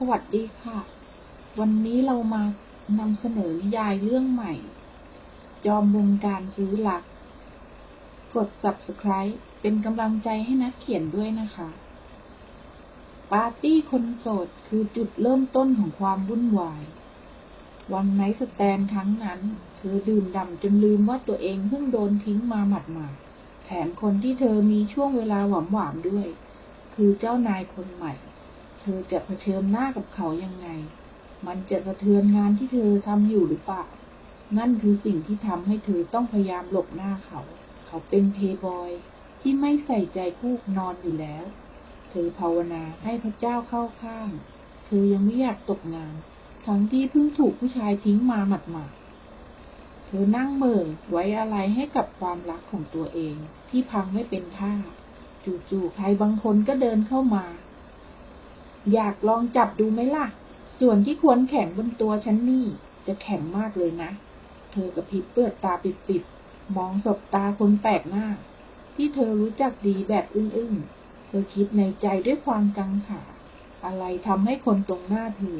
สวัสดีค่ะ วันนี้เรามานำเสนอนิยายเรื่องใหม่ จอมวงการซื้อหลัก กด subscribe เป็นกำลังใจให้นักเขียนด้วยนะคะ ปาร์ตี้คนโสดคือจุดเริ่มต้นของความวุ่นวาย วันไนสแตนครั้งนั้น เธอดื่มด่ำจนลืมว่าตัวเองเพิ่งโดนทิ้งมาหมาดๆแถมคนที่เธอมีช่วงเวลาหวามหวามๆด้วย คือเจ้านายคนใหม่ อจะเผชิญหน้ากับเขายังไง มันจะสะเทือนงานที่เธอทำอยู่หรือเปล่า นั่นคือสิ่งที่ทำให้เธอต้องพยายามหลบหน้าเขา เขาเป็นเพย์บอยที่ไม่ใส่ใจคู่นอนอยู่แล้ว เธอภาวนาให้พระเจ้าเข้าข้าง เธอยังไม่อยากตกงาน ทั้งที่เพิ่งถูกผู้ชายทิ้งมาหมาดๆเธอนั่งเหม่อไว้อะไรให้กับความรักของตัวเองที่พังไม่เป็นท่า จู่ๆใครบางคนก็เดินเข้ามา อยากลองจับดูไหมล่ะ ส่วนที่ควรแข็งบนตัวฉันนี่ จะแข็งมากเลยนะ เธอกระพริบเปิดตาปิดๆ มองสบตาคนแปลกหน้า ที่เธอรู้จักดีแบบอึ้งๆ เธอคิดในใจด้วยความกังขา อะไรทำให้คนตรงหน้าเธอ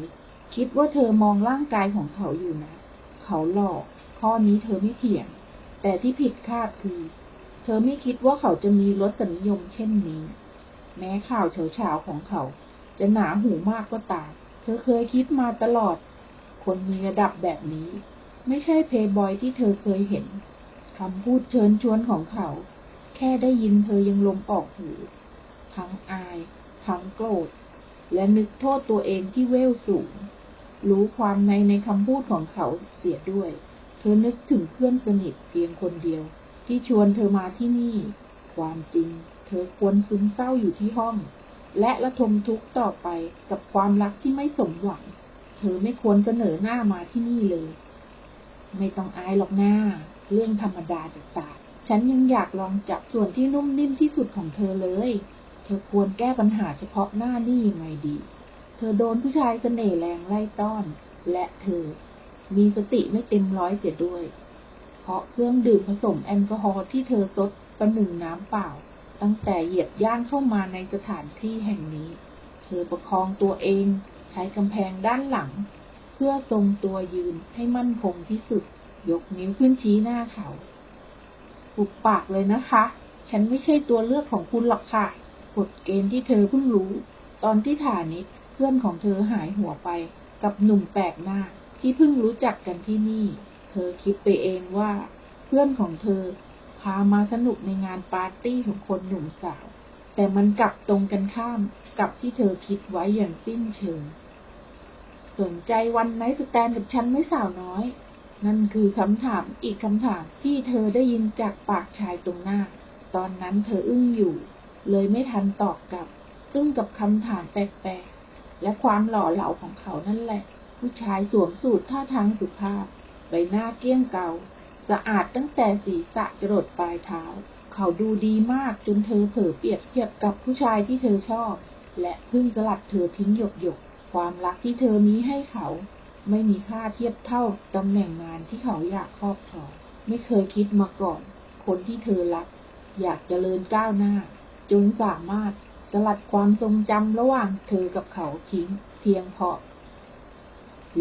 คิดว่าเธอมองร่างกายของเขาอยู่นะ เขาหลอก ข้อนี้เธอไม่เถียง แต่ที่ผิดคาดคือ เธอไม่คิดว่าเขาจะมีรสนิยมเช่นนี้ แม้ข่าวเฉาๆของเขา จะหนาหูมากก็ตาม เธอเคยคิดมาตลอด คนมีระดับแบบนี้ ไม่ใช่เพย์บอยที่เธอเคยเห็นคำพูดเชิญชวนของเขา แค่ได้ยินเธอยังลมออกหูทั้งอายทั้งโกรธ และนึกโทษตัวเองที่เวลสูง รู้ความในในคำพูดของเขาเสียด้วย เธอนึกถึงเพื่อนสนิทเพียงคนเดียว ที่ชวนเธอมาที่นี่ ความจริง เธอควรซึมเศร้าอยู่ที่ห้อง และระทมทุกข์ต่อไปกับความรักที่ไม่สมหวัง เธอไม่ควรเสนอหน้ามาที่นี่เลย ไม่ต้องอายหรอกหน้า เรื่องธรรมดาจะตายฉันยังอยากลองจับส่วนที่นุ่มนิ่มที่สุดของเธอเลย เธอควรแก้ปัญหาเฉพาะหน้านี่ยังไงดี เธอโดนผู้ชายเสน่ห์แรงไล่ต้อน และเธอ มีสติไม่เต็มร้อยเสียด้วย เพราะเครื่องดื่มผสมแอลกอฮอล์ที่เธอซดประหนึ่งน้ำเปล่า ตั้งแต่เหยียบย่างเข้ามาในสถานที่แห่งนี้ เธอประคองตัวเองใช้กำแพงด้านหลัง เพื่อทรงตัวยืนให้มั่นคงที่สุด ยกนิ้วขึ้นชี้หน้าเขาปุบปากเลยนะคะ ฉันไม่ใช่ตัวเลือกของคุณหรอกค่ะกฎเกณฑ์ที่เธอเพิ่งรู้ ตอนที่ฐานิชเพื่อนของเธอหายหัวไปกับหนุ่มแปลกหน้าที่เพิ่งรู้จักกันที่นี่ เธอคิดไปเองว่า เพื่อนของเธอ พามาสนุกในงานปาร์ตี้ของคนหนุ่มสาว แต่มันกลับตรงกันข้ามกับที่เธอคิดไว้อย่างสิ้นเชิง สนใจวันไนท์สแตนกับฉันไม่สาวน้อย นั่นคือคำถามอีกคำถามที่เธอได้ยินจากปากชายตรงหน้า ตอนนั้นเธออึ้งอยู่ เลยไม่ทันตอบกลับ อึ้งกับคำถามแปลกๆ และความหล่อเหลาของเขานั่นแหละ ผู้ชายสวมสูทท่าทางสุภาพ ใบหน้าเกลี้ยงเกา สะอาดตั้งแต่ศีรษะจรดปลายเท้า เขาดูดีมากจนเธอเผลอเปรียบเทียบกับผู้ชายที่เธอชอบ และพิ่งสลัดเธอทิ้งหยกหยก ความรักที่เธอมีให้เขา ไม่มีค่าเทียบเท่าตำแหน่งงานที่เขาอยากครอบครองไม่เคยคิดมาก่อน คนที่เธอรัก อยากจเจริญก้าวหน้า จนสามารถสลัดความทรงจำระหว่างเธอกับเขาทิ้งเพียงเพราะ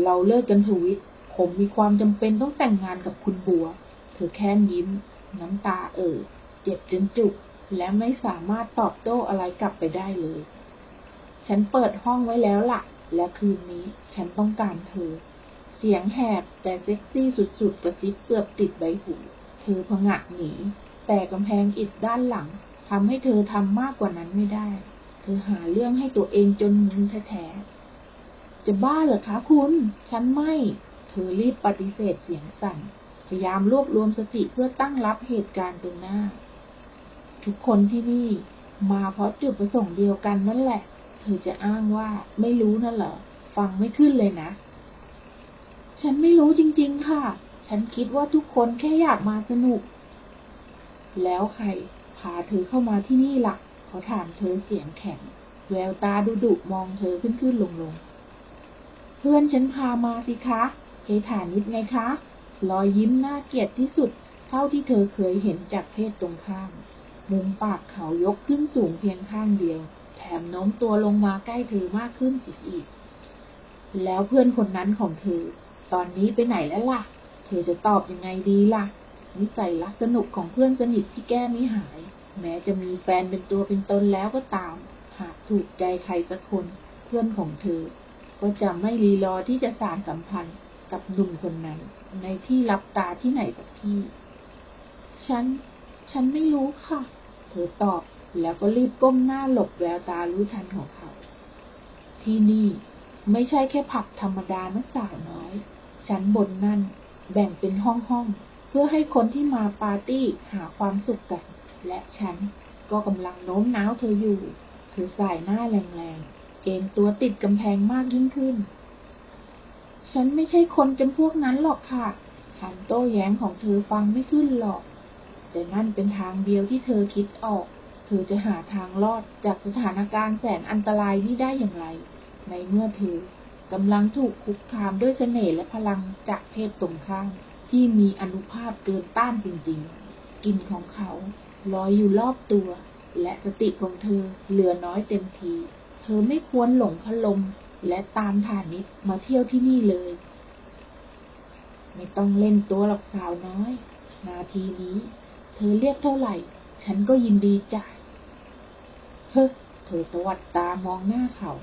เราเลิกกันเถอะวิทย์ ผมมีความจำเป็นต้องแต่งงานกับคุณบัว เธอแค่นยิ้ม น้ำตาเอ่อเจ็บจนจุก และไม่สามารถตอบโต้อะไรกลับไปได้เลย ฉันเปิดห้องไว้แล้วล่ะ และคืนนี้ฉันต้องการเธอ เสียงแหบแต่เซ็กซี่สุดๆกระซิบเกือบติดใบหู เธอพงะหนี แต่กำแพงอิดด้านหลังทำให้เธอทำมากกว่านั้นไม่ได้ เธอหาเรื่องให้ตัวเองจนมึนแท้ๆจะบ้าเหรอคะคุณ ฉันไม่ อรีบปฏิเสธเสียงสั่น พยายามรวบรวมสติเพื่อตั้งรับเหตุการณ์ตรงหน้า ทุกคนที่นี่มาเพราะจุดประสงค์เดียวกันนั่นแหละ เธอจะอ้างว่าไม่รู้นั่นเหรอ ฟังไม่ขึ้นเลยนะ ฉันไม่รู้จริง ๆ ค่ะ ฉันคิดว่าทุกคนแค่อยากมาสนุก แล้วใครพาเธอเข้ามาที่นี่ล่ะ เขาถามเธอเสียงแข็ง แววตาดุดุมองเธอขึ้นขึ้นลงลงๆเพื่อนฉันพามาสิคะ เฮฐานิดไงคะ รอยยิ้มน่าเกลียดที่สุด เท่าที่เธอเคยเห็นจากเพศตรงข้าม มุมปากเขายกขึ้นสูงเพียงข้างเดียว แถมโน้มตัวลงมาใกล้เธอมากขึ้นสิอีก แล้วเพื่อนคนนั้นของเธอ ตอนนี้ไปไหนแล้วล่ะ เธอจะตอบยังไงดีล่ะ นิสัยรักสนุกของเพื่อนสนิทที่แก้ไม่หาย แม้จะมีแฟนเป็นตัวเป็นตนแล้วก็ตาม หากถูกใจใครสักคน เพื่อนของเธอ ก็จะไม่รีรอที่จะสานสัมพันธ์ กับหนุ่มคนนั้น ในที่รับตาที่ไหนสักที่ ฉัน ฉันไม่รู้ค่ะ เธอตอบแล้วก็รีบก้มหน้าหลบแววตารู้ทันของเขา ที่นี่ไม่ใช่แค่ผับธรรมดานะสาวน้อย ชั้นบนนั่นแบ่งเป็นห้องห้องๆเพื่อให้คนที่มาปาร์ตี้หาความสุขกัน และฉันก็กำลังโน้มน้าวเธออยู่ เธอสายหน้าแรงๆ เอ็นตัวติดกำแพงมากยิ่งขึ้น ฉันไม่ใช่คนจำพวกนั้นหรอกค่ะ ฉันโต้แย้งของเธอฟังไม่ขึ้นหรอก แต่นั่นเป็นทางเดียวที่เธอคิดออก เธอจะหาทางรอดจากสถานการณ์แสนอันตรายนี้ได้อย่างไร ในเมื่อเธอกำลังถูกคุกคามด้วยเสน่ห์และพลังจากเพศตรงข้าม ที่มีอนุภาพเกินต้านจริงๆ กลิ่นของเขาลอยอยู่รอบตัว และสติของเธอเหลือน้อยเต็มที เธอไม่ควรหลงพลม และตามฐานิตมาเที่ยวที่นี่เลย ไม่ต้องเล่นตัวหรอกสาวน้อย นาทีนี้ เธอเรียกเท่าไหร่ ฉันก็ยินดีจ่ายเฮ้เธอตวัดตามองหน้าเขา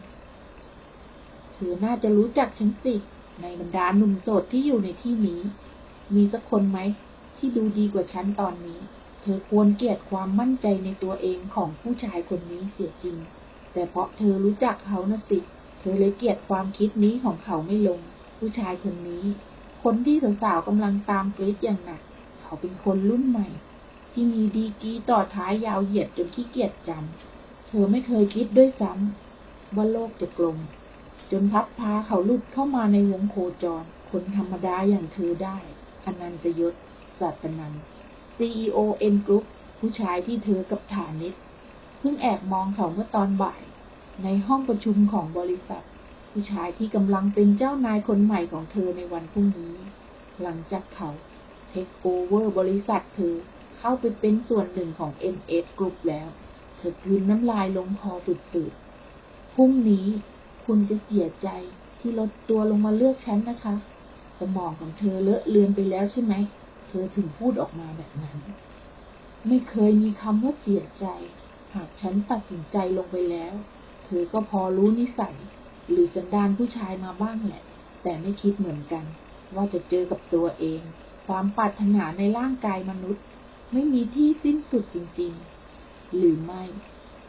เธอน่าจะรู้จักฉันสิ ในบรรดาหนุ่มโสดที่อยู่ในที่นี้ มีสักคนไหม ที่ดูดีกว่าฉันตอนนี้ เธอควรเกลียดความมั่นใจในตัวเองของผู้ชายคนนี้เสียจริง แต่เพราะเธอรู้จักเขานะสิเธอเลยเกลียดความคิดนี้ของเขาไม่ลง ผู้ชายคนนี้ คนที่สาวๆกำลังตามกรีดอย่างหนัก เขาเป็นคนรุ่นใหม่ ที่มีดีกีต่อท้ายยาวเหยียดจนขี้เกียจจำ เธอไม่เคยคิดด้วยซ้ำว่าโลกจะกลม จนพัดพาเขาลุดเข้ามาในวงโคจร คนธรรมดาอย่างเธอได้อนันตยศสัตนัน CEO N Group ผู้ชายที่เธอกับฐานิตเพิ่งแอบมองเขาเมื่อตอนบ่าย ในห้องประชุมของบริษัท ผู้ชายที่กำลังเป็นเจ้านายคนใหม่ของเธอในวันพรุ่งนี้ หลังจากเขาเทคโอเวอร์บริษัทเธอเข้าไปเป็นส่วนหนึ่งของ MS Group แล้ว เธอกลืนน้ำลายลงคอปืดๆพรุ่งนี้คุณจะเสียใจที่ลดตัวลงมาเลือกฉันนะคะ สมองของเธอเลอะเลือนไปแล้วใช่ไหม เธอถึงพูดออกมาแบบนั้น ไม่เคยมีคำว่าเสียใจ หากฉันตัดสินใจลงไปแล้ว เธอก็พอรู้นิสัย หรือสันดานผู้ชายมาบ้างแหละ แต่ไม่คิดเหมือนกัน ว่าจะเจอกับตัวเอง ความปรารถนาในร่างกายมนุษย์ ไม่มีที่สิ้นสุดจริงๆ หรือไม่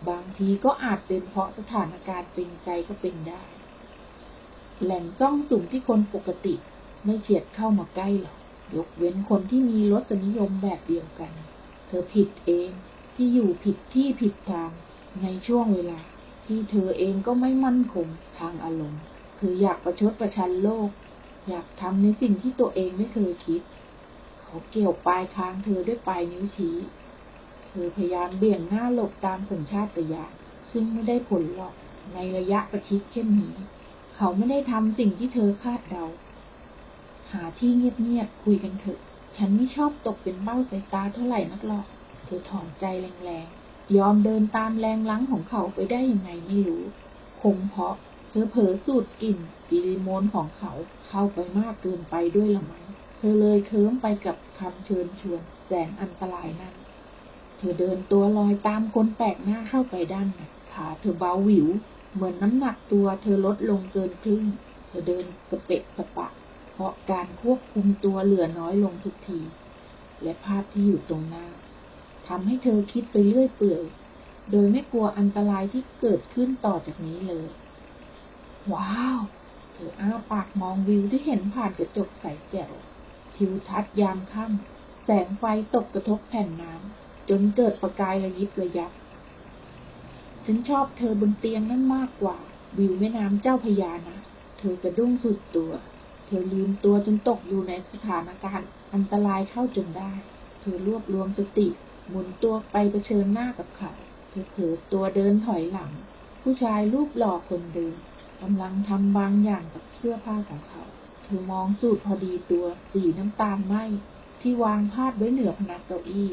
บางทีก็อาจเป็นเพราะสถานการณ์เป็นใจก็เป็นได้ แหล่งจ้องสุ่มที่คนปกติ ไม่เฉียดเข้ามาใกล้หรอกยกเว้นคนที่มีรสนิยมแบบเดียวกัน เธอผิดเองที่อยู่ผิดที่ผิดทางในช่วงเวลา ที่เธอเองก็ไม่มั่นคงทางอารมณ์ คืออยากประชดประชันโลก อยากทำในสิ่งที่ตัวเองไม่เคยคิด เขาเกี่ยวปลายคางเธอด้วยปลายนิ้วชี้ เธอพยายามเบี่ยงหน้าหลบตามสัญชาตญาณซึ่งไม่ได้ผลหรอกในระยะประชิดเช่นนี้ เขาไม่ได้ทำสิ่งที่เธอคาดเดา หาที่เงียบๆคุยกันเถอะ ฉันไม่ชอบตกเป็นเบ้าสายตาเท่าไหร่นักหรอก เธอถอนใจแรงๆ ยอมเดินตามแรงลังของเขาไปได้ยังไงไม่รู้ คงเพราะเธอเผลอสูดกลิ่นฟิลิโมนของเขาเข้าไปมากเกินไปด้วยละมั้งเธอเลยเคิ้มไปกับคำเชิญชวนแสนอันตรายนั้น เธอเดินตัวลอยตามคนแปลกหน้าเข้าไปด้านในขาเธอเบาหวิว เหมือนน้ำหนักตัวเธอลดลงเกินครึ่ง เธอเดินกระเปะกระปะ เพราะการควบคุมตัวเหลือน้อยลงทุกที และภาพที่อยู่ตรงหน้า ทำให้เธอคิดไปเรื่อยเปื่อย โดยไม่กลัวอันตรายที่เกิดขึ้นต่อจากนี้เลย ว้าว เธออ้าปากมองวิวที่เห็นผ่านกระจกใสแจ๋ว ทิวทัศน์ยามค่ำ แสงไฟตกกระทบแผ่นน้ำ จนเกิดประกายระยิบระยับ ฉันชอบเธอบนเตียงนั่นมากกว่า วิวแม่น้ำเจ้าพระยานะ เธอกระดุ้งสุดตัว เธอลืมตัวจนตกอยู่ในสถานการณ์อันตรายเข้าจนได้ เธอรวบรวมสติ หมุนตัวไปเผชิญหน้ากับเขาเธอเผลอตัวเดินถอยหลัง ผู้ชายรูปหล่อคนเดิมกำลังทำบางอย่างกับเสื้อผ้าของเขา เธอมองสูตรพอดีตัวสีน้ำตาลไหมที่วางพาดไว้เหนือพนักเก้าอี้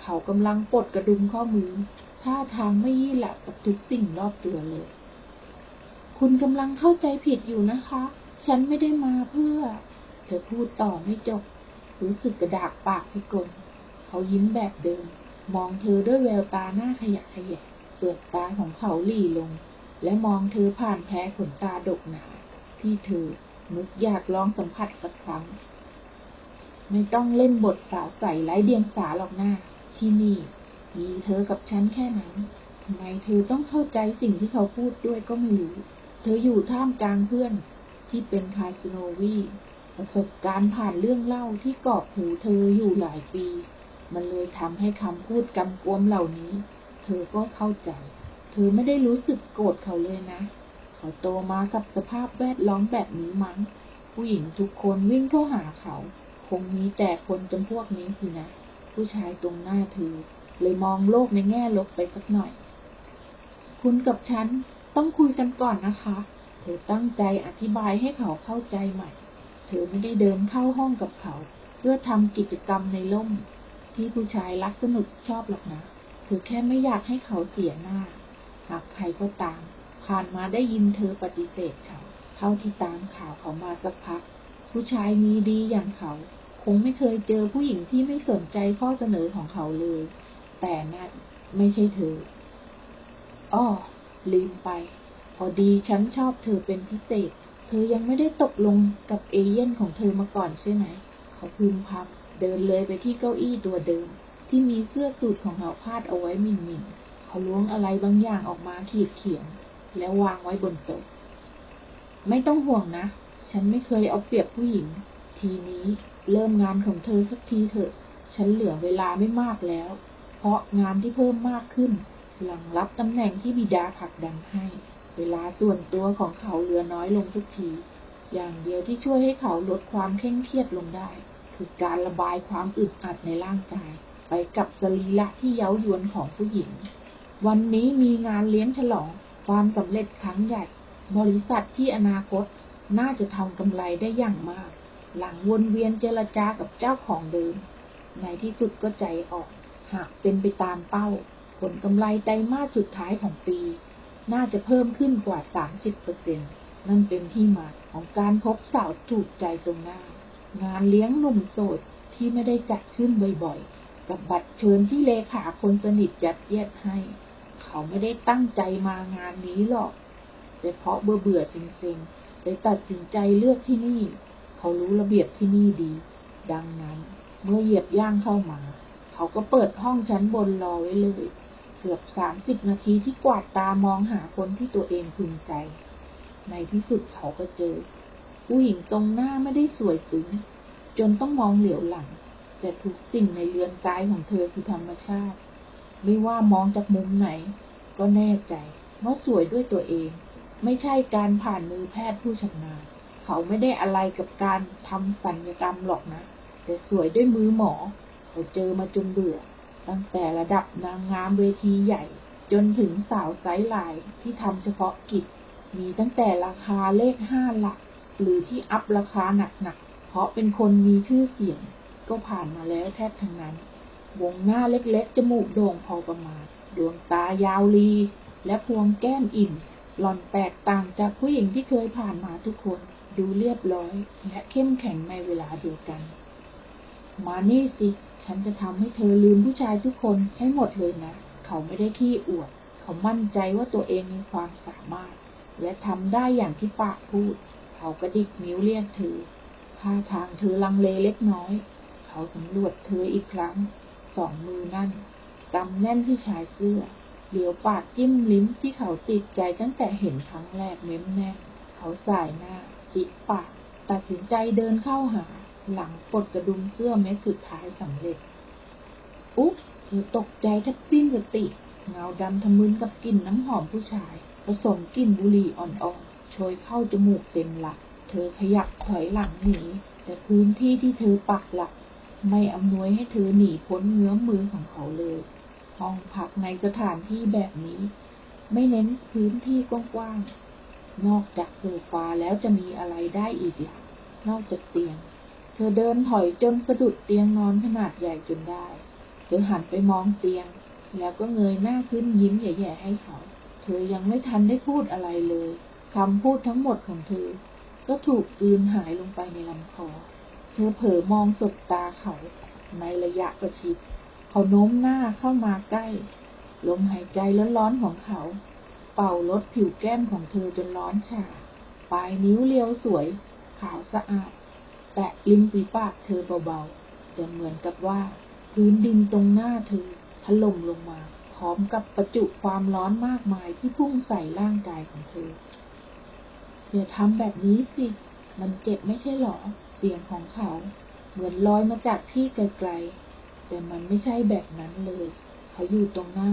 เขากำลังปลดกระดุมข้อมือท่าทางไม่ยี่หละกับทุกสิ่งรอบตัวเลยคคุณกำลังเข้าใจผิดอยู่นะคะ ฉันไม่ได้มาเพื่อ เธอพูดต่อไม่จบ รู้สึกกระดากปากพิกล เขายิ้มแบบเดิม มองเธอด้วยแววตาหน้าขยะขยะเปลือกตาของเขาหลีลง และมองเธอผ่านแพ้ขนตาดกหนา ที่เธอนึกอยากลองสัมผัสสักครั้ง ไม่ต้องเล่นบทสาวใสไร้เดียงสาหรอกหน้า ที่นี่ มีเธอกับฉันแค่นั้นทำไมเธอต้องเข้าใจสิ่งที่เขาพูดด้วยก็ไม่รู้ เธออยู่ท่ามกลางเพื่อนที่เป็นคาสโนวีประสบการณ์ผ่านเรื่องเล่าที่กอบหูเธออยู่หลายปี มันเลยทำให้คำพูดกำกวมเหล่านี้ เธอก็เข้าใจ เธอไม่ได้รู้สึกโกรธเขาเลยนะ เขาโตมากับสภาพแวดล้อมแบบนี้มั้ง ผู้หญิงทุกคนวิ่งเข้าหาเขา คงมีแต่คนจำพวกนี้สินะ ผู้ชายตรงหน้าเธอ เลยมองโลกในแง่ลบไปสักหน่อย คุณกับฉันต้องคุยกันก่อนนะคะ เธอตั้งใจอธิบายให้เขาเข้าใจใหม่ เธอไม่ได้เดินเข้าห้องกับเขา เพื่อทำกิจกรรมในร่ม ที่ผู้ชายรักสนุกชอบหรอกนะเธอแค่ไม่อยากให้เขาเสียหน้า หากใครก็ตาม ผ่านมาได้ยินเธอปฏิเสธเขา เท่าที่ตามข่าวเขามาสักพัก ผู้ชายมีดีอย่างเขา คงไม่เคยเจอผู้หญิงที่ไม่สนใจข้อเสนอของเขาเลย แต่นั่นไม่ใช่เธอ อ้อ ลืมไป พอดีฉันชอบเธอเป็นพิเศษ เธอยังไม่ได้ตกลงกับเอเย่นของเธอมาก่อนใช่ไหม เขาพึมพำ เดินเลยไปที่เก้าอี้ตัวเดิม ที่มีเสื้อสูทของเขาพาดเอาไว้มินมินๆเขาล้วงอะไรบางอย่างออกมาขีดเขียนแล้ววางไว้บนโต๊ะไม่ต้องห่วงนะ ฉันไม่เคยเอาเปรียบผู้หญิง ทีนี้เริ่มงานของเธอสักทีเถอะ ฉันเหลือเวลาไม่มากแล้ว เพราะงานที่เพิ่มมากขึ้น หลังรับตำแหน่งที่บิดาผลักดันให้ เวลาส่วนตัวของเขาเหลือน้อยลงทุกที อย่างเดียวที่ช่วยให้เขาลดความเคร่งเครียดลงได้ คือการระบายความอึดอัดในร่างกาย ไปกับสรีระที่เย้ายวนของผู้หญิง วันนี้มีงานเลี้ยงฉลองความสำเร็จครั้งใหญ่ บริษัทที่อนาคตน่าจะทำกำไรได้อย่างมาก หลังวนเวียนเจรจากับเจ้าของเดิม ในที่สุดก็ใจออก หากเป็นไปตามเป้า ผลกำไรไตรมาสสุดท้ายของปี น่าจะเพิ่มขึ้นกว่า 30เปอร์เซ็นนั่นเป็นที่มาของการพบสาวถูกใจตรงหน้า งานเลี้ยงหนุ่มโสดที่ไม่ได้จัดขึ้นบ่อยๆ กับบัตรเชิญที่เลขาคนสนิทยัดเยียดให้ เขาไม่ได้ตั้งใจมางานนี้หรอกแต่เพราะเบื่อเบื่อๆเซ็งๆเลยตัดสินใจเลือกที่นี่ เขารู้ระเบียบที่นี่ดี ดังนั้น เมื่อเหยียบย่างเข้ามา เขาก็เปิดห้องชั้นบนรอไว้เลย เกือบสามสิบนาทีที่กวาดตามองหาคนที่ตัวเองพึงใจ ในที่สุดเขาก็เจอ ผู้หญิงตรงหน้าไม่ได้สวยซึ้งจนต้องมองเหลียวหลัง แต่ทุกสิ่งในเรือนกายของเธอคือธรรมชาติ ไม่ว่ามองจากมุมไหน ก็แน่ใจว่าสวยด้วยตัวเอง ไม่ใช่การผ่านมือแพทย์ผู้ชำนาญเขาไม่ได้อะไรกับการทำสัญญกรรมหรอกนะ แต่สวยด้วยมือหมอ เขาเจอมาจนเบื่อ ตั้งแต่ระดับนางงามเวทีใหญ่ จนถึงสาวไซส์ลน์ที่ทำเฉพาะกิจ มีตั้งแต่ราคาเลขห้าหลัก หรือที่อัพราคาหนักๆ เพราะเป็นคนมีชื่อเสียง ก็ผ่านมาแล้วแทบทั้งนั้น วงหน้าเล็กๆ จมูกโด่งพอประมาณ ดวงตายาวลี และพวงแก้มอิ่ม หล่อนแตกต่างจากผู้หญิงที่เคยผ่านมาทุกคน ดูเรียบร้อย และเข้มแข็งในเวลาเดียวกัน มานี่สิ ฉันจะทำให้เธอลืมผู้ชายทุกคนให้หมดเลยนะ เขาไม่ได้ขี้อวด เขามั่นใจว่าตัวเองมีความสามารถ และทำได้อย่างที่ปากพูด เขากระดิกนิ้วเรียกเธอท่าทางเธอลังเลเล็กน้อย เขาสำรวจเธออีกครั้ง สองมือนั่นกำแน่นที่ชายเสื้อ เหลียวปากจิ้มลิ้มที่เขาติดใจตั้งแต่เห็นครั้งแรกเม้มแน่เขาสายหน้า จิปาก ตัดสินใจเดินเข้าหา หลังปลดกระดุมเสื้อเม็ดสุดท้ายสำเร็จ อุ๊บเธอตกใจแทบสิ้นสติ เงาดำทะมึนกับกลิ่นน้ำหอมผู้ชาย ผสมกลิ่นบุหรี่อ่อนๆ โชยเข้าจมูกเต็มหลัก เธอขยับถอยหลังหนี แต่พื้นที่ที่เธอปักหลัก ไม่อำนวยให้เธอหนีพ้นเงื้อมมือของเขาเลย ห้องพักในสถานที่แบบนี้ ไม่เน้นพื้นที่กว้างๆ นอกจากโซฟาแล้วจะมีอะไรได้อีกล่ะ นอกจากเตียง เธอเดินถอยจนสะดุดเตียงนอนขนาดใหญ่จนได้ เธอหันไปมองเตียง แล้วก็เงยหน้าขึ้นยิ้มแย่ๆให้เขา เธอยังไม่ทันได้พูดอะไรเลย คำพูดทั้งหมดของเธอ ก็ถูกกลืนหายลงไปในลำคอ เธอเผลอมองสบตาเขาในระยะประชิด เขาโน้มหน้าเข้ามาใกล้ ลมหายใจร้อนๆของเขา เป่าลดผิวแก้มของเธอจนร้อนฉ่าปลายนิ้วเรียวสวย ขาวสะอาด แตะริมฝีปากเธอเบาๆแต่เหมือนกับว่า พื้นดินตรงหน้าเธอถล่มลงมา พร้อมกับประจุความร้อนมากมายที่พุ่งใส่ร่างกายของเธอ อย่าทำแบบนี้สิ มันเจ็บไม่ใช่หรอ เสียงของเขา เหมือนลอยมาจากที่ไกลๆ แต่มันไม่ใช่แบบนั้นเลย เขาอยู่ตรงหน้า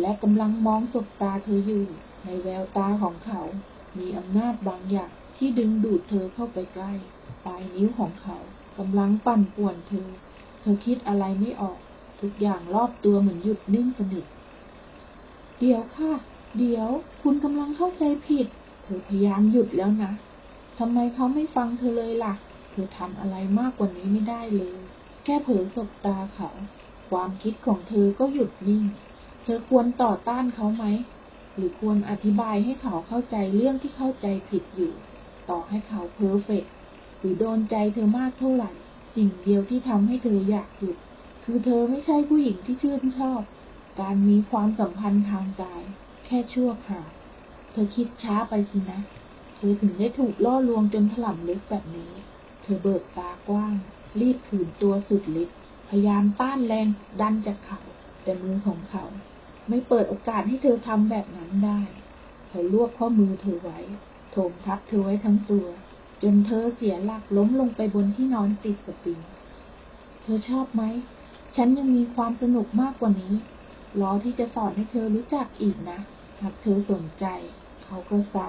และกำลังมองสบตาเธออยู่ ในแววตาของเขา มีอำนาจบางอย่างที่ดึงดูดเธอเข้าไปใกล้ ปลายนิ้วของเขากำลังปั่นป่วนเธอ เธอคิดอะไรไม่ออก ทุกอย่างรอบตัวเหมือนหยุดนิ่งสนิท เดี๋ยวค่ะ เดี๋ยว คุณกำลังเข้าใจผิด เธอพยายามหยุดแล้วนะทำไมเขาไม่ฟังเธอเลยล่ะ เธอทำอะไรมากกว่านี้ไม่ได้เลย แค่เผลอสบตาเขา ความคิดของเธอก็หยุดนิ่ง เธอควรต่อต้านเขาไหม หรือควรอธิบายให้เขาเข้าใจเรื่องที่เข้าใจผิดอยู่ ต่อให้เขาเพอร์เฟกต์หรือโดนใจเธอมากเท่าไหร่ สิ่งเดียวที่ทำให้เธออยากหยุด คือเธอไม่ใช่ผู้หญิงที่ชื่นชอบ การมีความสัมพันธ์ทางกาย แค่ชั่วคราว ธอคิดช้าไปสินะ เธอถึงได้ถูกล่อลวงจนถล่ำลึกแบบนี้ เธอเบิกตากว้าง รีบขืนตัวสุดฤทธิ์พยายามต้านแรงดันจากเขา แต่มือของเขา ไม่เปิดโอกาสให้เธอทำแบบนั้นได้ เขาลวกข้อมือเธอไว้ โถมทับเธอไว้ทั้งตัว จนเธอเสียหลักล้มลงไปบนที่นอนติดสปริง เธอชอบไหม ฉันยังมีความสนุกมากกว่านี้ รอที่จะสอนให้เธอรู้จักอีกนะ หากเธอสนใจ เขาก็เซา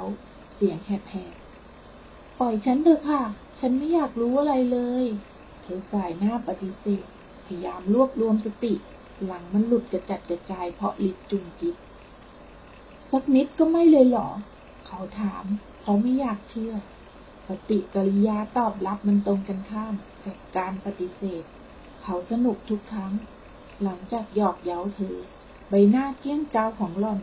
เสียงแหบๆ ปล่อยฉันเถอะค่ะ ฉันไม่อยากรู้อะไรเลย เธอสายหน้าปฏิเสธ พยายามรวบรวมสติ หลังมันหลุดกระจัดกระจายเพราะลิดจุงจิตสักนิดก็ไม่เลยเหรอ เขาถาม เขาไม่อยากเชื่อ ปฏิกิริยาตอบรับมันตรงกันข้ามกับการปฏิเสธ เขาสนุกทุกครั้ง หลังจากหยอกเย้าเธอ ใบหน้าเกี้ยงเกาของหล่อน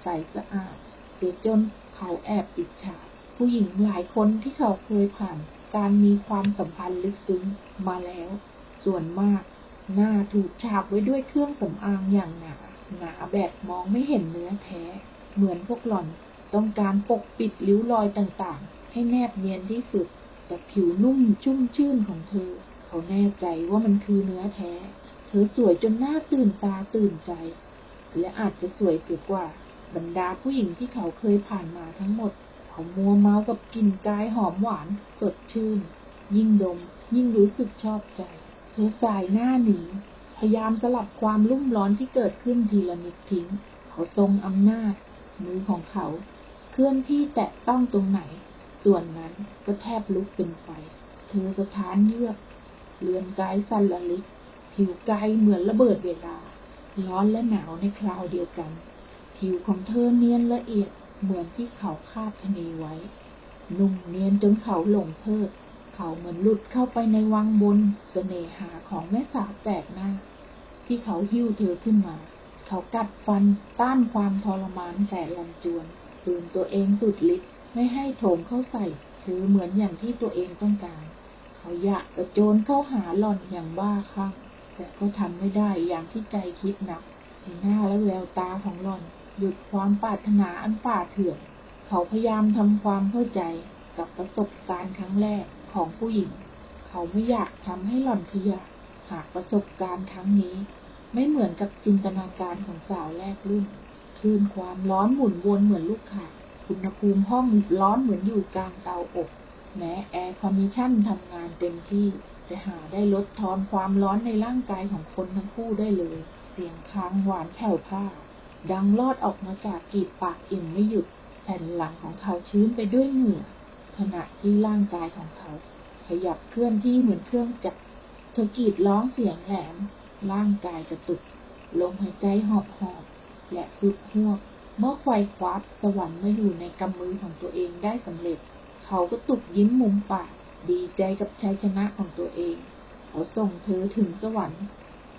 ใสสะอาด เสียจนเขาแอบอิจฉาผู้หญิงหลายคนที่เขาเคยผ่านการมีความสัมพันธ์ลึกซึ้งมาแล้ว ส่วนมากหน้าถูกฉาบไว้ด้วยเครื่องสำอางอย่างหนา หนาแบบมองไม่เห็นเนื้อแท้ เหมือนพวกหล่อนต้องการปกปิดริ้วรอยต่างๆ ให้แนบเนียนที่สุด แต่ผิวนุ่มชุ่มชื่นของเธอ เขาแน่ใจว่ามันคือเนื้อแท้ เธอสวยจนหน้าตื่นตาตื่นใจ และอาจจะสวยเสียกว่า บรรดาผู้หญิงที่เขาเคยผ่านมาทั้งหมด เขามัวเมากับกลิ่นกายหอมหวาน สดชื่น ยิ่งดม ยิ่งรู้สึกชอบใจ เธอสายหน้าหนี พยายามสลับความรุ่มร้อนที่เกิดขึ้นทีละนิดทิ้ง เขาทรงอำนาจ มือของเขา เคลื่อนที่แตะต้องตรงไหน ส่วนนั้นก็แทบลุกเป็นไฟ เธอสะท้านเยือก เลือนกายสั่นละลิกผิวกายเหมือนระเบิดเวลา ร้อนและหนาวในคราวเดียวกัน ผิวของเธอเนียนละเอียดเหมือนที่เขาคาดคะเนไว้ นุ่มเนียนจนเขาหลงเพลิด เขาเหมือนหลุดเข้าไปในวังบนเสน่หาของแม่สาวแปลกหน้า ที่เขาหิ้วเธอขึ้นมา เขากัดฟันต้านความทรมานแสนรันจวนฝืนตัวเองสุดฤทธิ์ไม่ให้โถมเข้าใส่เธอเหมือนอย่างที่ตัวเองต้องการ เขาอยากกระโจนเข้าหาหล่อนอย่างบ้าคลั่งแต่ก็ทำไม่ได้อย่างที่ใจคิดนักสีหน้าและแววตาของหล่อน หยุดความปรารถนาอันป่าเถื่อนเขาพยายามทำความเข้าใจกับประสบการณ์ครั้งแรกของผู้หญิง เขาไม่อยากทำให้หล่อนขยะ หากประสบการณ์ครั้งนี้ ไม่เหมือนกับจินตนาการของสาวแรกรุ่นคลื่นความร้อนหมุนวนเหมือนลูกข่าอุณหภูมิห้องร้อนเหมือนอยู่กลางเตาอบ แม้แอร์คอนดิชั่นทำงานเต็มที่ จะหาได้ลดทอนความร้อนในร่างกายของคนทั้งคู่ได้เลย เสียงค้างหวานแผ่วพร่า ดังลอดออกมาจากกีบปากอิ่มไม่หยุด แผ่นหลังของเขาชื้นไปด้วยเหงื่อ ขณะที่ร่างกายของเขา ขยับเคลื่อนที่เหมือนเครื่องจักรเธอกรีดร้องเสียงแหลม ร่างกายกระตุก ลมหายใจหอบหอบและสุดหวก เมื่อควายคว้าสวรรค์มาอยู่ในกำมือของตัวเองได้สำเร็จ เขาก็ตุกยิ้มมุมปาก ดีใจกับชัยชนะของตัวเอง เขาส่งเธอถึงสวรรค์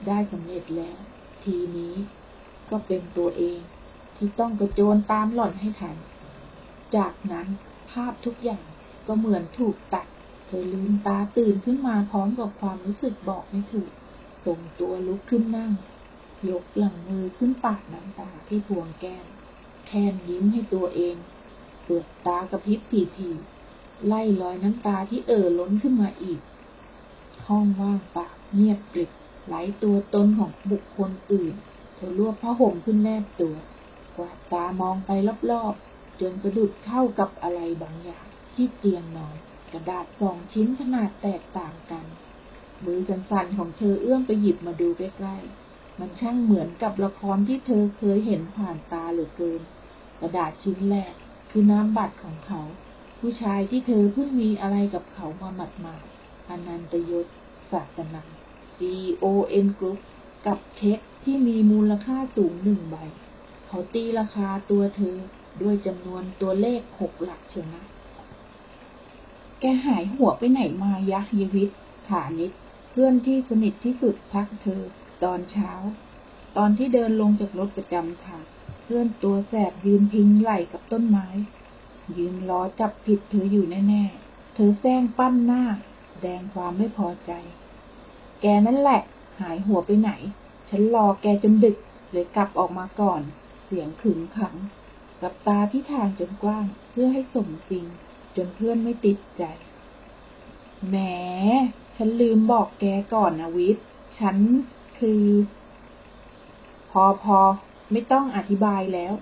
ได้สำเร็จแล้ว ทีนี้ ก็เป็นตัวเองที่ต้องกระโจนตามหล่อนให้ทัน จากนั้นภาพทุกอย่างก็เหมือนถูกตัด เธอลืมตาตื่นขึ้นมาพร้อมกับความรู้สึกบอกไม่ถูก ส่งตัวลุกขึ้นนั่ง ยกหลังมือขึ้นปาดน้ำตาที่พวงแก้ม แทนยิ้มให้ตัวเอง เปิดตากระพริบทีๆไล่รอยน้ำตาที่เอ่อล้นขึ้นมาอีก ห้องว่างปล่าเงียบกริบไร้ตัวตนของบุคคลอื่น เธอรวบผ้าห่มขึ้นแนบตัว กวาดตามองไปรอบๆ จนสะดุดเข้ากับอะไรบางอย่างที่เตียงนอน กระดาษสองชิ้นขนาดแตกต่างกัน มือสั่นๆของเธอเอื้อมไปหยิบมาดูใกล้ๆ มันช่างเหมือนกับละครที่เธอเคยเห็นผ่านตาเหลือเกิน กระดาษชิ้นแรกคือน้ำบัตรของเขา ผู้ชายที่เธอเพิ่งมีอะไรกับเขามาหมาดๆอนันตยศศาสนา CON Group กับเช็คที่มีมูลค่าสูงหนึ่งใบ เขาตีราคาตัวเธอด้วยจำนวนตัวเลขหกหลักเชียวนะ แกหายหัวไปไหนมายะยวิทฐานิดเพื่อนที่สนิทที่สุดทักเธอตอนเช้า ตอนที่เดินลงจากรถประจำทางเพื่อนตัวแสบยืนพิงไหล่กับต้นไม้ ยืนล้อจับผิดเธออยู่แน่ๆ เธอแซงปั้นหน้าแสดงความไม่พอใจ แกนั่นแหละ หายหัวไปไหน ฉันรอแกจนดึก เลยกลับออกมาก่อน เสียงขึงขัง กับตาที่ทางจนกว้าง เพื่อให้สมจริง จนเพื่อนไม่ติดใจ แหม ฉันลืมบอกแกก่อนนะวิทย์ ฉันคือ พอพอ ไม่ต้องอธิบายแล้ว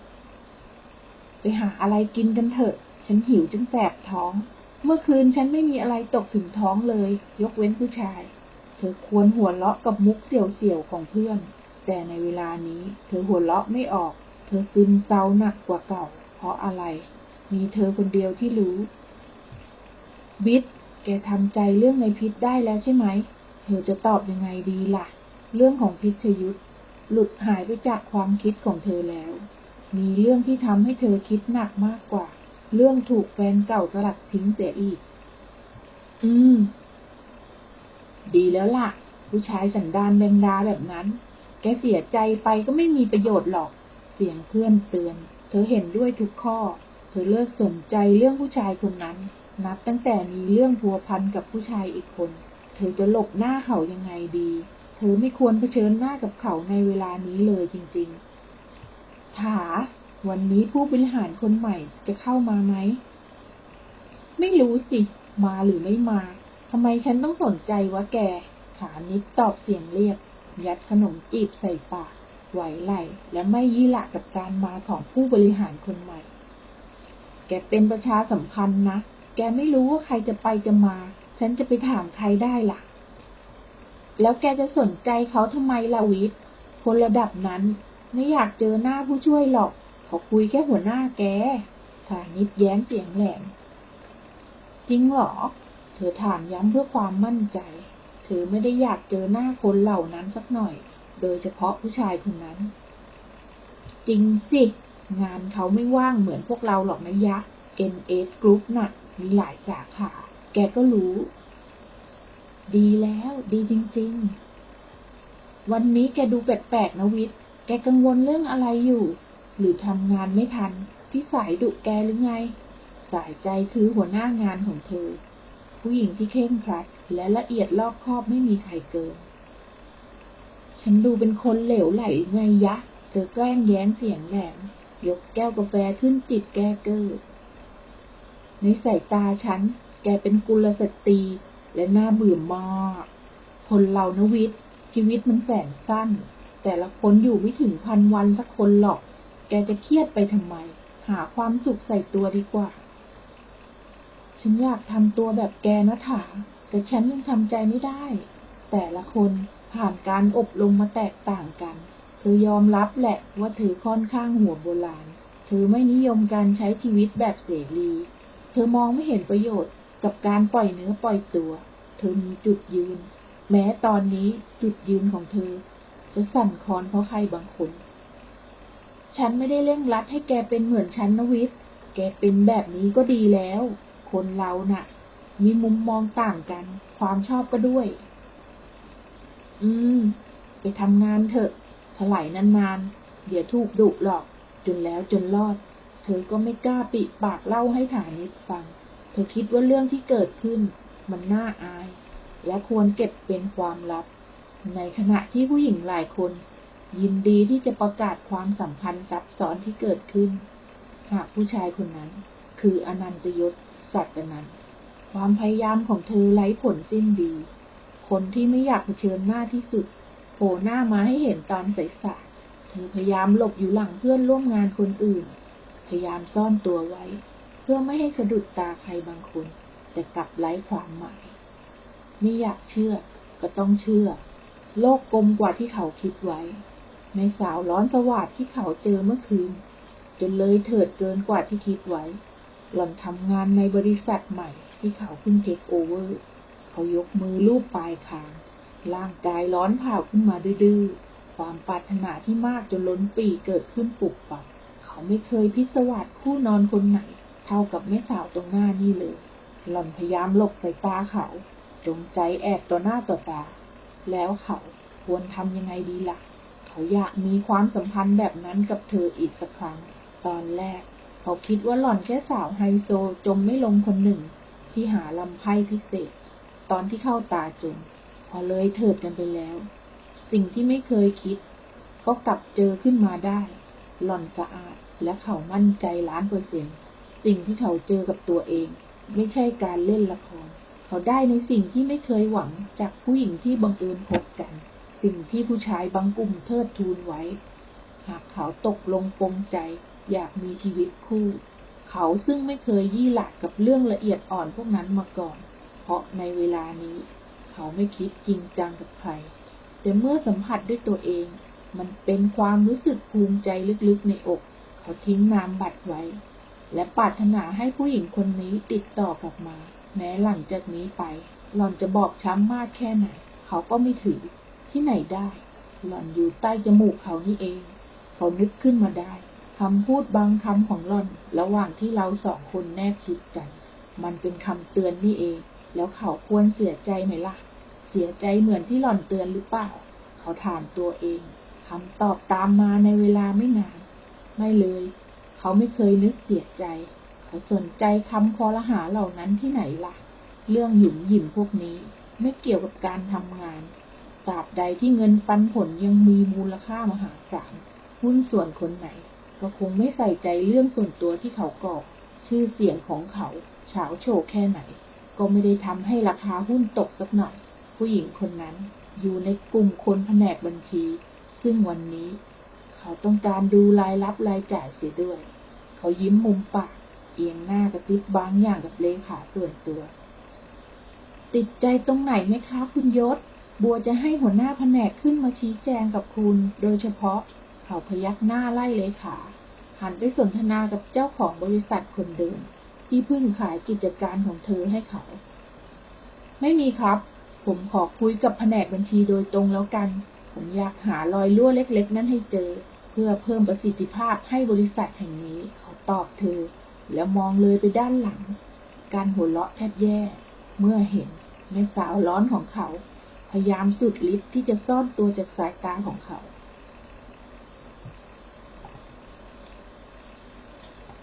ไปหาอะไรกินกันเถอะ ฉันหิวจนแสบท้อง เมื่อคืนฉันไม่มีอะไรตกถึงท้องเลย ยกเว้นผู้ชาย เธอควรหัวเราะกับมุกเสี่ยวๆของเพื่อน แต่ในเวลานี้เธอหัวเราะไม่ออก เธอซึมเศร้าหนักกว่าเก่า เพราะอะไร มีเธอคนเดียวที่รู้ บิดแกทำใจเรื่องในพิษได้แล้วใช่ไหม เธอจะตอบยังไงดีล่ะ เรื่องของพิชยุทธหลุดหายไปจากความคิดของเธอแล้ว มีเรื่องที่ทำให้เธอคิดหนักมากกว่า เรื่องถูกแฟนเก่าสลัดทิ้งเสียอีก อืม ดีแล้วล่ะ ผู้ชายสันดานแบงดาแบบนั้น แกเสียใจไปก็ไม่มีประโยชน์หรอก เสียงเพื่อนเตือน เธอเห็นด้วยทุกข้อ เธอเลิกสนใจเรื่องผู้ชายคนนั้น นับตั้งแต่มีเรื่องพัวพันกับผู้ชายอีกคน เธอจะหลบหน้าเขายังไงดี เธอไม่ควรเผชิญหน้ากับเขาในเวลานี้เลยจริงๆ ถา วันนี้ผู้บริหารคนใหม่จะเข้ามาไหม ไม่รู้สิ มาหรือไม่มา ทำไมฉันต้องสนใจวะแกถานิดตอบเสียงเรียบ ยัดขนมจีบใส่ปากไหวไหลและไม่ยี่ละกับการมาของผู้บริหารคนใหม่ แกเป็นประชาสัมพันธ์นะ แกไม่รู้ว่าใครจะไปจะมา ฉันจะไปถามใครได้ล่ะ แล้วแกจะสนใจเขาทำไมล่ะวิทย์ คนระดับนั้นไม่อยากเจอหน้าผู้ช่วยหรอก เขาคุยแค่หัวหน้าแกฐานิดแย้มเสียงแหลมจริงเหรอ เธอถามย้ำเพื่อความมั่นใจ เธอไม่ได้อยากเจอหน้าคนเหล่านั้นสักหน่อย โดยเฉพาะผู้ชายคนนั้น จริงสิ งานเขาไม่ว่างเหมือนพวกเราหรอกนะยะ NS Group น่ะ มีหลายสาขา แกก็รู้ ดีแล้ว ดีจริง ๆ วันนี้แกดูแปลกๆนะวิทย์ แกกังวลเรื่องอะไรอยู่ หรือทำงานไม่ทัน พี่สายดุแกหรือไง สายใจคือหัวหน้างานของเธอ ผู้หญิงที่เข้มขลัดและละเอียดรอบคอบไม่มีใครเกิน ฉันดูเป็นคนเหลวไหลไงยะ เธอแกล้งแย้งเสียงแหลม ยกแก้วกาแฟขึ้นจิบแก้เกอร์ในสายตาฉัน แกเป็นกุลสตรีและน่าเบื่อมากคนเรานวิทย์ชีวิตมันแสนสั้น แต่ละคนอยู่ไม่ถึงพันวันสักคนหรอก แกจะเครียดไปทำไม หาความสุขใส่ตัวดีกว่า ฉันอยากทำตัวแบบแกนะถาแต่ฉันยังทำใจไม่ได้ แต่ละคนผ่านการอบรมมาแตกต่างกัน เธอยอมรับแหละว่าเธอค่อนข้างหัวโบราณ เธอไม่นิยมการใช้ชีวิตแบบเสรี เธอมองไม่เห็นประโยชน์กับการปล่อยเนื้อปล่อยตัว เธอมีจุดยืน แม้ตอนนี้จุดยืนของเธอ จะสั่นคลอนเพราะใครบางคน ฉันไม่ได้เร่งรัดให้แกเป็นเหมือนฉันนะวิทย์ แกเป็นแบบนี้ก็ดีแล้ว คนเราน่ะ มีมุมมองต่างกัน ความชอบก็ด้วย อืม ไปทำงานเถอะถลายนานๆ เดี๋ยวถูกดุหรอก จนแล้วจนรอด เธอก็ไม่กล้าปิปากเล่าให้ฐานิตฟัง เธอคิดว่าเรื่องที่เกิดขึ้น มันน่าอาย และควรเก็บเป็นความลับ ในขณะที่ผู้หญิงหลายคน ยินดีที่จะประกาศความสัมพันธ์ซับซ้อนที่เกิดขึ้น หากผู้ชายคนนั้น คืออนันตยศ สัตนันความพยายามของเธอไร้ผลสิ้นดี คนที่ไม่อยากเผชิญหน้าที่สุดโผล่หน้ามาให้เห็นตอนใสๆเธอพยายามหลบอยู่หลังเพื่อนร่วมงานคนอื่น พยายามซ่อนตัวไว้ เพื่อไม่ให้สะดุดตาใครบางคน แต่กลับไร้ความหมาย ไม่อยากเชื่อ ก็ต้องเชื่อ โลกกลมกว่าที่เขาคิดไว้ ในสาวร้อนสวาดที่เขาเจอเมื่อคืน จนเลยเถิดเกินกว่าที่คิดไว้ หล่อนทำงานในบริษัทใหม่ที่เขาเพิ่งเทคโอเวอร์ เขายกมือลูบปลายคาง ร่างกายร้อนเผาขึ้นมาดื้อความปรารถนาที่มากจนล้นปีเกิดขึ้นปุบปับ เขาไม่เคยพิศวาสคู่นอนคนไหน เท่ากับแม่สาวตรงหน้านี่เลย หล่อนพยายามหลบสายตาเขา จงใจแอบต่อหน้าต่อตา แล้วเขาควรทำยังไงดีล่ะ เขาอยากมีความสัมพันธ์แบบนั้นกับเธออีกสักครั้ง ตอนแรก เขาคิดว่าหล่อนแค่สาวไฮโซจมไม่ลงคนหนึ่ง ที่หาลำไพ่พิเศษ ตอนที่เข้าตาจนพอเลยเถิดกันไปแล้ว สิ่งที่ไม่เคยคิด ก็กลับเจอขึ้นมาได้ หล่อนสะอาดและเขามั่นใจล้านเปอร์เซ็นต์สิ่งที่เขาเจอกับตัวเอง ไม่ใช่การเล่นละคร เขาได้ในสิ่งที่ไม่เคยหวังจากผู้หญิงที่บังเอิญพบกัน สิ่งที่ผู้ชายบางกลุ่มเทิดทูนไว้ หากเขาตกลงปรงใจ อยากมีชีวิตคู่ เขาซึ่งไม่เคยยี่หลักกับเรื่องละเอียดอ่อนพวกนั้นมาก่อน เพราะในเวลานี้ เขาไม่คิดจริงจังกับใคร แต่เมื่อสัมผัสด้วยตัวเอง มันเป็นความรู้สึกภูมิใจลึกๆในอก เขาทิ้งนามบัตรไว้ และปรารถนาให้ผู้หญิงคนนี้ติดต่อกลับมา แม้หลังจากนี้ไป หล่อนจะบอกช้ำมากแค่ไหน เขาก็ไม่ถือที่ไหนได้ หล่อนอยู่ใต้จมูกเขานี่เอง เขานึกขึ้นมาได้ คำพูดบางคำของหล่อน ระหว่างที่เราสองคนแนบชิดกัน มันเป็นคำเตือนนี่เอง แล้วเขาควรเสียใจไหมล่ะ เสียใจเหมือนที่หล่อนเตือนหรือเปล่า เขาถามตัวเองคำตอบตามมาในเวลาไม่นาน ไม่เลย เขาไม่เคยนึกเสียใจ เขาสนใจคำคอรหาเหล่านั้นที่ไหนล่ะ เรื่องหยุ่มหยิมพวกนี้ไม่เกี่ยวกับการทำงานตราบใดที่เงินปันผลยังมีมูลค่ามหาศาลหุ้นส่วนคนไหน ก็คงไม่ใส่ใจเรื่องส่วนตัวที่เขาก่อชื่อเสียงของเขาเฉาโชว์แค่ไหน ก็ไม่ได้ทำให้ราคาหุ้นตกสักหน่อย ผู้หญิงคนนั้นอยู่ในกลุ่มคนแผนกบัญชี ซึ่งวันนี้ เขาต้องการดูรายรับรายจ่ายเสียด้วย เขายิ้มมุมปาก เอียงหน้ากระซิบบางอย่างกับเลขาส่วนตัว ติดใจตรงไหนไหมคะคุณยศ บัวจะให้หัวหน้าแผนกขึ้นมาชี้แจงกับคุณ โดยเฉพาะ เขาพยักหน้าไล่เลขา หันไปสนทนากับเจ้าของบริษัทคนเดิม ที่เพิ่งขายกิจการของเธอให้เขา ไม่มีครับ ผมขอคุยกับแผนกบัญชีโดยตรงแล้วกัน ผมอยากหารอยรั่วเล็ก ๆ นั้นให้เจอ เพื่อเพิ่มประสิทธิภาพให้บริษัทแห่งนี้ เขาตอบเธอ แล้วมองเลยไปด้านหลัง การหัวเราะแทบแย่ เมื่อเห็นแม่สาวร้อนของเขา พยายามสุดฤทธิ์ที่จะซ่อนตัวจากสายตาของเขา